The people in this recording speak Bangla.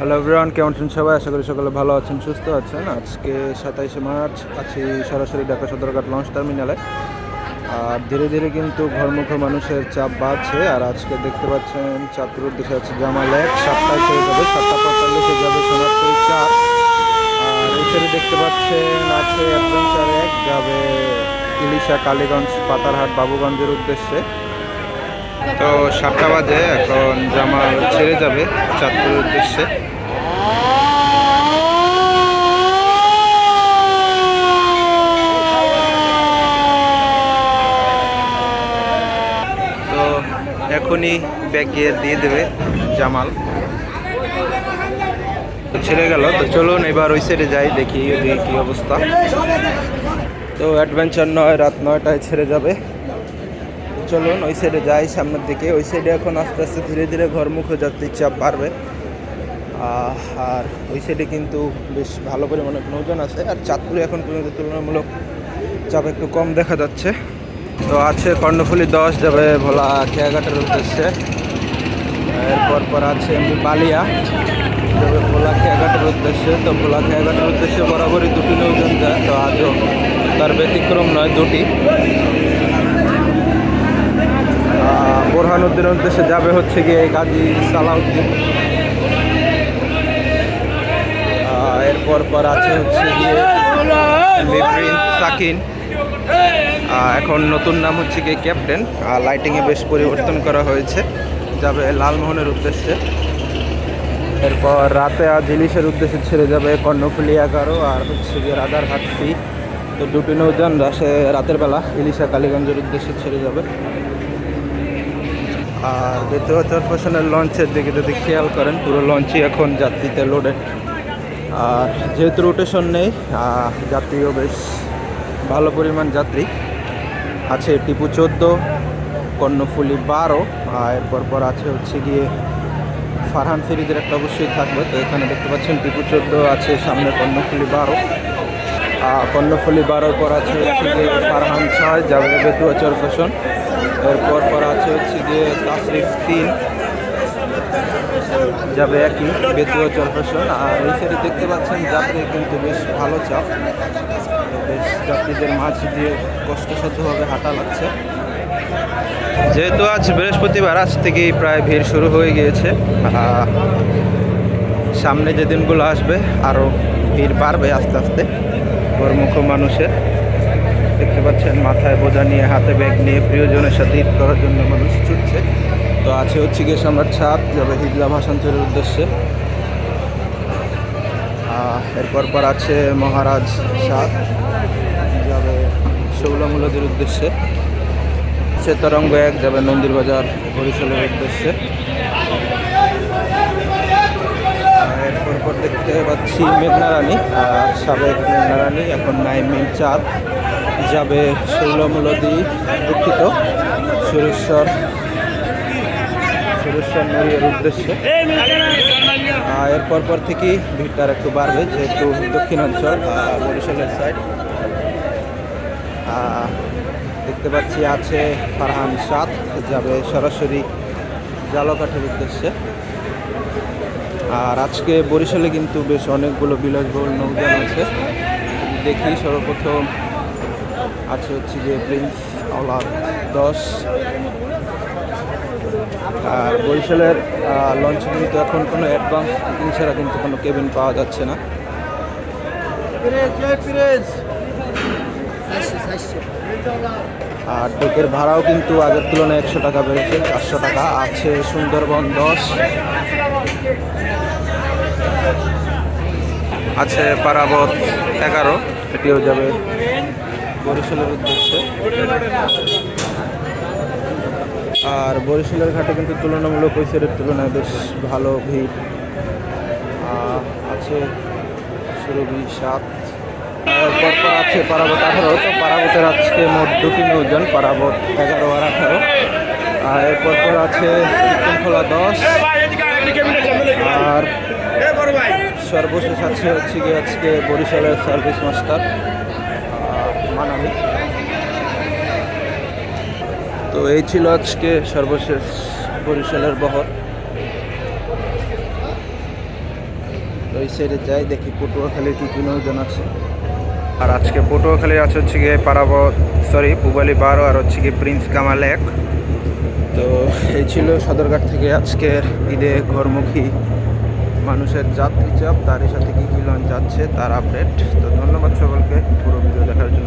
হ্যালো এভরিওয়ান কেমন আছেন সবাই? আশা করি সকলে ভালো আছেন, সুস্থ আছেন। আজকে সাতাইশে মার্চ, আছি সরাসরি ঢাকা সদরঘাট লঞ্চ টার্মিনালে। আর ধীরে ধীরে কিন্তু ঘরমুখে মানুষের চাপ বাড়ছে। আর আজকে দেখতে পাচ্ছেন চাঁদপুর উদ্দেশ্যে আছে জামাল এক। সাতটায় ছেড়ে যাবে সাতটা পঁয়তাল্লিশে যাবে সোনারপুর চার। আর এখানে দেখতে পাচ্ছেন আছে অ্যাডভেঞ্চার এক, যাবে ইলিশা কালীগঞ্জ, পাতারহাট, বাবুগঞ্জের উদ্দেশ্যে। তো সাতটা বাজে, এখন জামাল ছেড়ে যাবে চাঁদপুরের উদ্দেশ্যে। তো এখনই ব্যাগ দিয়ে দেবে জামাল। ছেড়ে গেল, তো চলুন এবার ওই সাইডে যাই, দেখি ওদিকে কি অবস্থা। তো অ্যাডভেঞ্চার নয়, রাত নয়টায় ছেড়ে যাবে। চলুন, ওই সাইডে যাই, সামনের দিকে। ওই সাইডে এখন আস্তে আস্তে ধীরে ধীরে ঘরমুখে যাত্রীর চাপ বাড়বে। আর ওই সাইডে কিন্তু বেশ ভালো পরিমাণে নৌজন আছে। আর চাঁদপুরে এখন পর্যন্ত তুলনামূলক চাপ একটু কম দেখা যাচ্ছে। তো আছে কর্ণফুলি দশ, যাবে ভোলা খেয়াঘাটের উদ্দেশ্যে। এরপর পর আছে এমনি বালিয়া, যাবে ভোলা খেয়াঘাটের উদ্দেশ্যে। তো ভোলা খেয়াঘাটের উদ্দেশ্যে বরাবরই দুটি নৌজন যায়। তো আজও তার ব্যতিক্রম নয়, দুটি। বোরহানুদ্দিনের উদ্দেশ্যে যাবে হচ্ছে গিয়ে গাজী সালাউদ্দিন। এরপর পর আছে হচ্ছে গিয়ে সাকিন। এখন নতুন নাম হচ্ছে গিয়ে ক্যাপ্টেন। আর লাইটিংয়ে বেশ পরিবর্তন করা হয়েছে। যাবে লালমোহনের উদ্দেশ্যে। এরপর রাতে আজ ইলিশের উদ্দেশ্যে ছেড়ে যাবে কর্ণফুলি এগারো আর হচ্ছে গিয়ে রাধারহাট সি তো দুটি নৌযান রাসে রাতের বেলা, ইলিশা কালীগঞ্জের উদ্দেশ্যে ছেড়ে যাবে। আর দ্বিতীয় চরপেশনের লঞ্চের দিকে যদি খেয়াল করেন, পুরো লঞ্চই এখন যাত্রীতে লোডেড আর যেহেতু রোটেশন নেই যাত্রীও বেশ ভালো পরিমাণ যাত্রী। আছে টিপু চোদ্দ, কর্ণফুলি বারো, আর এরপর পর আছে হচ্ছে গিয়ে ফারহান ফিরিজের একটা অবশ্যই থাকবে। তো এখানে দেখতে পাচ্ছেন টিপু চোদ্দ আছে, সামনে কর্ণফুলি বারো। কর্ণফুলি বারোর পর আছে হচ্ছে গিয়ে ফারহান ছয়, যাবে বেতুয়া চর চরফেশন এরপর পর আছে হচ্ছে গিয়ে তাসরিফ তিন। যাবে একই, বেতুয়া চরফেশন আর এই সাইডে দেখতে পাচ্ছেন যাত্রী কিন্তু বেশ ভালো চাপ। বেশ যাত্রীদের মাঝ দিয়ে কষ্টসাধ্যভাবে হাঁটা লাগছে। যেহেতু আজ বৃহস্পতিবার, আজ থেকেই প্রায় ভিড় শুরু হয়ে গিয়েছে। সামনে যে দিনগুলো আসবে, আরও ভিড় বাড়বে আস্তে আস্তে। গরমুখ মানুষের। দেখতে পাচ্ছেন, মাথায় বোঝা নিয়ে, হাতে ব্যাগ নিয়ে প্রিয়জনের সাথে ঈদ করার জন্য মানুষ ছুটছে। তো আছে হচ্ছে গিয়ে সম্রাট ছাদ যাবে হিজলা ভাষান্তরের উদ্দেশ্যে। এরপর পর আছে মহারাজ সাদ, যাবে শৌলামূলদের উদ্দেশ্যে। শ্বেতরঙ্গ এক যাবে নন্দীর বাজার বরিশালের উদ্দেশ্যে। এরপর পর দেখতে পাচ্ছি মেঘনা রানী আর সাবেক মেঘনা রানী এখন নাইমিন চাঁদ। যাবে শৈলমূলদি দুঃখিত। সুরেশ্বর সুরেশ্বর নদীর উদ্দেশ্যে। আহ, এরপর পর থেকেই ভিড়টা আর একটু বাড়বে যেহেতু দক্ষিণাঞ্চল বরিশালের সাইড দেখতে পাচ্ছি আছে ফারহান সাত যাবে সরাসরি জালকাঠের উদ্দেশ্যে। আর আজকে বরিশালে কিন্তু বেশ অনেকগুলো বিলাসবহুল নৌযান আছে। দেখি সর্বপ্রথম আছে হচ্ছে যে প্রিন্স আওলাদ দশ। আর বরিশালের লঞ্চে কিন্তু এখন কোনো অ্যাডভান্স বুকিং ছাড়া কিন্তু কোনো কেবিন পাওয়া যাচ্ছে না। আর ডেকের ভাড়াও কিন্তু আগের তুলনায় একশো টাকা বেড়েছে, চারশো টাকা আছে সুন্দরবন দশ। আছে পারাবত এগারো, এটিও যাবে বরিশালের উদ্দেশ্যে। আর বরিশালের ঘাটে কিন্তু তুলনামূলক সাইডের তুলনায় বেশ ভালো ভিড়। আছে সুরভি সাত। এরপর পর আছে পারাবত আঠারো, তো পারাবতের আজকে মোট দুটি নৌজন পারাবত এগারো আর আঠারো। আর এরপর পর আছে শৃঙ্খলা দশ। আর সর্বশেষ আছে হচ্ছে গিয়ে আজকে বরিশালের সার্ভিস মাস্টার। মানামি তো এই ছিল আজকে সর্বশেষ বরিশালের বহর। তো ওই সাইডে যাই দেখি পটুয়াখালীর কী কী নৌজন আছে। আর আজকে পটুয়াখালী আছে হচ্ছে গিয়ে পারাব সরি পুবালি বারো আর হচ্ছে গিয়ে প্রিন্স কামাল এক। তো এই ছিল সদরঘাট থেকে আজকের ঈদে ঘরমুখী। মানুষের যাত্রী চাপ, তারই সাথে কী কী লঞ্চ যাচ্ছে তার আপডেট তো ধন্যবাদ সকলকে, পুরো ভিডিও দেখার জন্য।